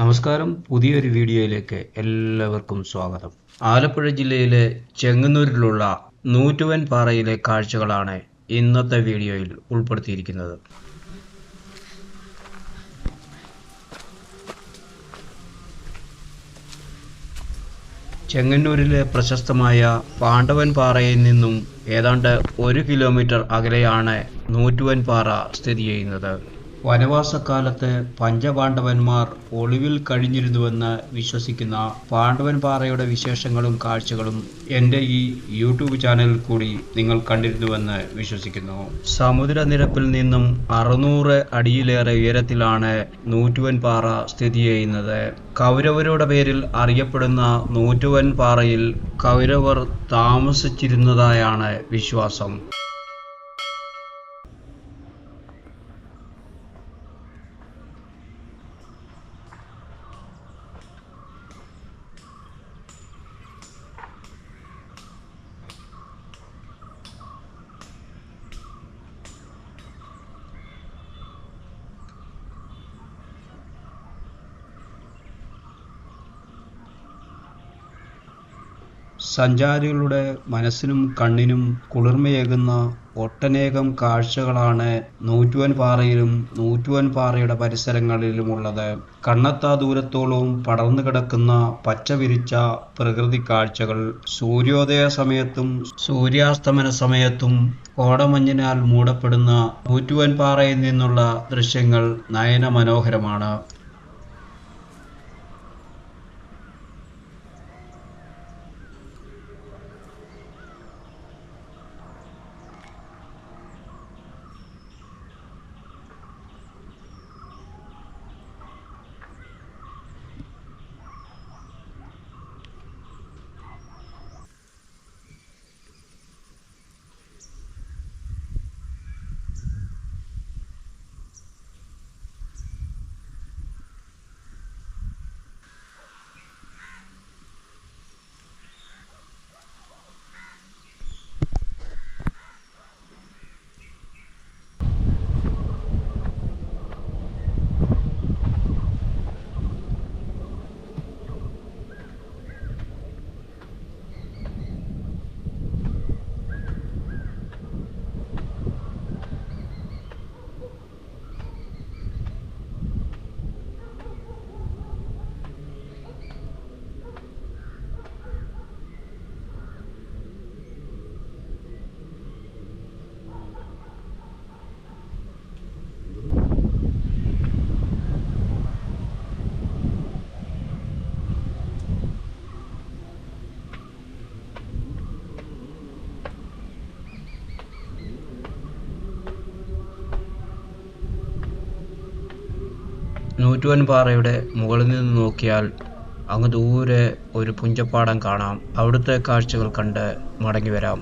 നമസ്കാരം. പുതിയൊരു വീഡിയോയിലേക്ക് എല്ലാവർക്കും സ്വാഗതം. ആലപ്പുഴ ജില്ലയിലെ ചെങ്ങന്നൂരിലുള്ള നൂറ്റുവൻ പാറയിലെ കാഴ്ചകളാണ് ഇന്നത്തെ വീഡിയോയിൽ ഉൾപ്പെടുത്തിയിരിക്കുന്നത്. ചെങ്ങന്നൂരിലെ പ്രശസ്തമായ പാണ്ഡവൻ പാറയിൽ നിന്നും ഏതാണ്ട് ഒരു കിലോമീറ്റർ അകലെയാണ് നൂറ്റുവൻ പാറ സ്ഥിതി ചെയ്യുന്നത്. വനവാസക്കാലത്ത് പഞ്ചപാണ്ഡവന്മാർ ഒളിവിൽ കഴിഞ്ഞിരുന്നുവെന്ന് വിശ്വസിക്കുന്ന പാണ്ഡവൻ പാറയുടെ വിശേഷങ്ങളും കാഴ്ചകളും എന്റെ ഈ യൂട്യൂബ് ചാനലിൽ കൂടി നിങ്ങൾ കണ്ടിരുന്നുവെന്ന് വിശ്വസിക്കുന്നു. സമുദ്രനിരപ്പിൽ നിന്നും അറുന്നൂറ് അടിയിലേറെ ഉയരത്തിലാണ് നൂറ്റുവൻ പാറ സ്ഥിതി ചെയ്യുന്നത്. കൗരവരുടെ പേരിൽ അറിയപ്പെടുന്ന നൂറ്റുവൻ പാറയിൽ കൗരവർ താമസിച്ചിരുന്നതായാണ് വിശ്വാസം. സഞ്ചാരികളുടെ മനസ്സിനും കണ്ണിനും കുളിർമയേകുന്ന ഒട്ടനേകം കാഴ്ചകളാണ് നൂറ്റുവൻ പാറയിലും നൂറ്റുവൻ പാറയുടെ പരിസരങ്ങളിലുമുള്ളത്. കണ്ണത്താ ദൂരത്തോളവും പടർന്നു കിടക്കുന്ന പച്ചവിരിച്ച പ്രകൃതി കാഴ്ചകൾ സൂര്യോദയ സമയത്തും സൂര്യാസ്തമന സമയത്തും കോടമഞ്ഞിനാൽ മൂടപ്പെടുന്ന നൂറ്റുവൻ പാറയിൽ നിന്നുള്ള ദൃശ്യങ്ങൾ നയന മനോഹരമാണ് നൂറ്റുവൻ പാറയുടെ മുകളിൽ നിന്ന് നോക്കിയാൽ അങ്ങ് ദൂരെ ഒരു പുഞ്ചപ്പാടം കാണാം. അവിടുത്തെ കാഴ്ചകൾ കണ്ട് മടങ്ങി വരാം.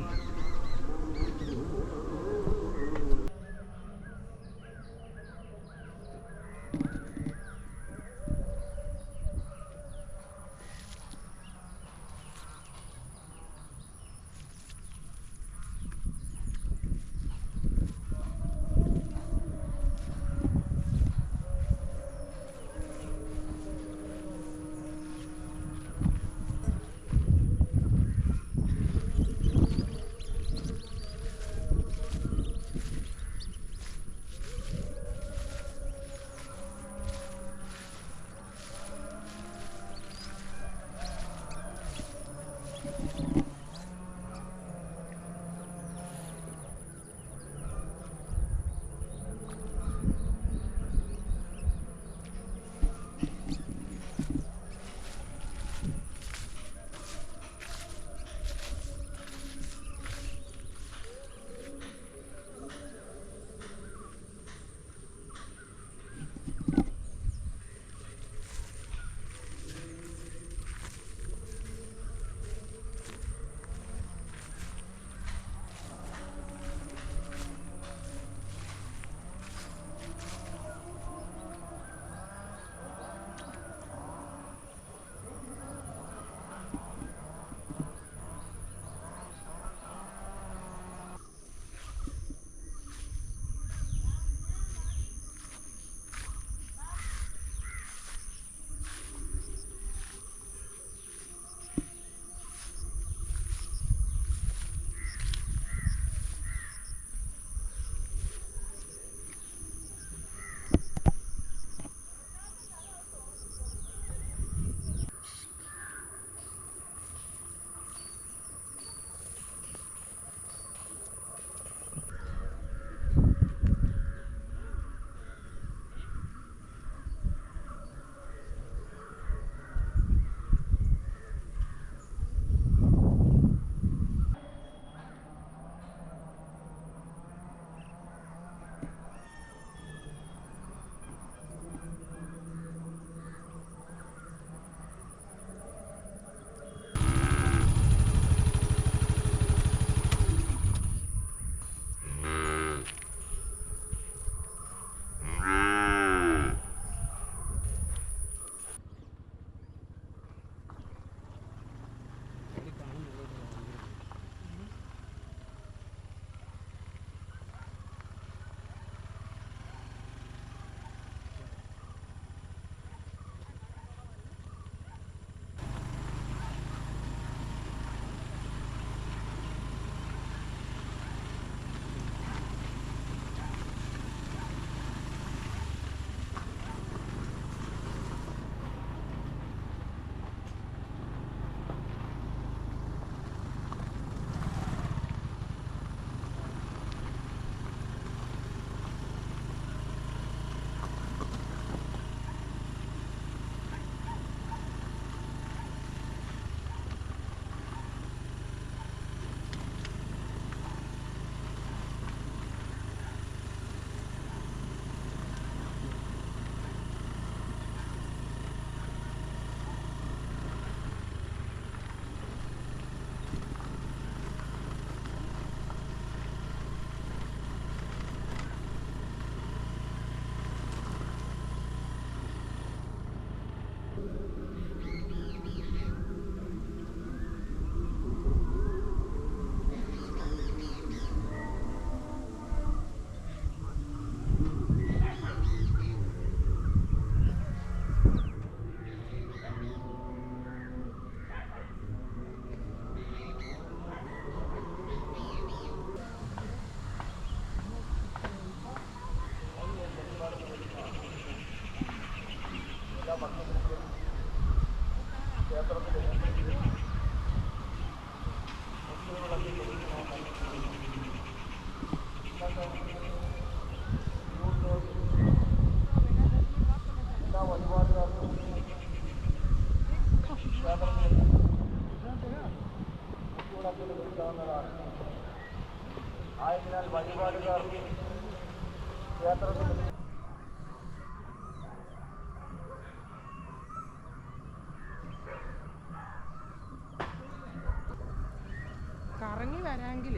കറങ്ങി വരാമെങ്കിൽ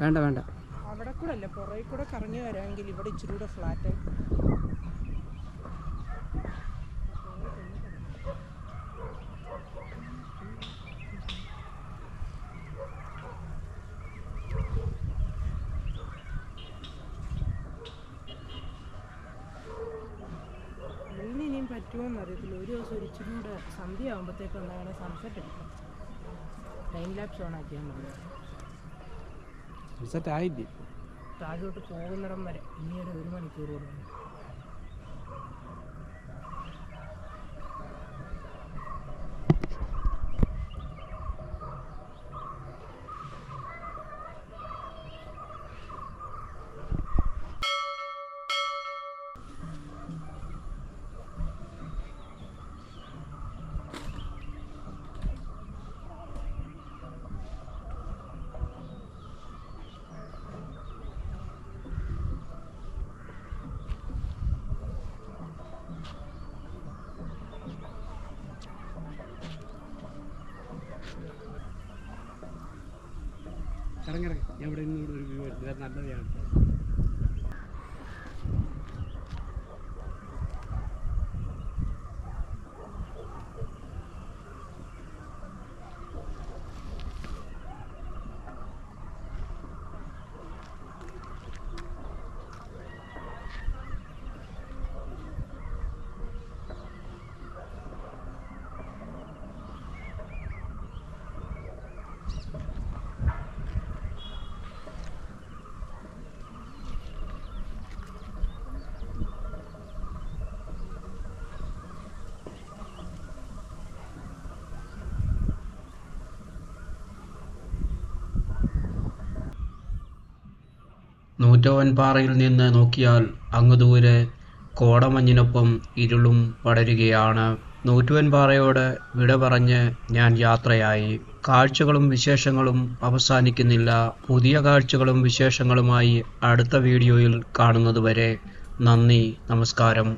വേണ്ട വേണ്ട. അവിടെ കൂടെ അല്ല പുറകെ കൂടെ കറങ്ങി വരാമെങ്കിൽ ഇവിടെ ഇച്ചിരി കൂടെ ഫ്ലാറ്റ് പറ്റുമോ എന്നറിയത്തില്ല ഒരു ദിവസം ഒരിച്ചിരി കൂടെ സന്ധ്യ ആകുമ്പോഴത്തേക്കും എന്താണ് സൺസെറ്റ് എടുക്കാം ടൈം ലാപ്സ് ഓൺ ആക്കിയാൽ മതി. റിസൾട്ട് ആയില്ലേ താഴോട്ട് പോകുന്നിടം വരെ. ഇനിയൊരു ഒരു മണിക്കൂർ കൂടെ ഇറങ്ങിറങ്ങി എവിടെ നിന്നും ഒരു വ്യൂ വരുന്നത് നല്ലതാണ് നൂറ്റവൻ പാറയിൽ നിന്ന് നോക്കിയാൽ അങ്ങ് ദൂരെ കോടമഞ്ഞിനൊപ്പം ഇരുളും പടരുകയാണ്. നൂറ്റുവൻ പാറയോട് വിട പറഞ്ഞ് ഞാൻ യാത്രയായി. കാഴ്ചകളും വിശേഷങ്ങളും അവസാനിക്കുന്നില്ല. പുതിയ കാഴ്ചകളും വിശേഷങ്ങളുമായി അടുത്ത വീഡിയോയിൽ കാണുന്നതുവരെ നന്ദി നമസ്കാരം.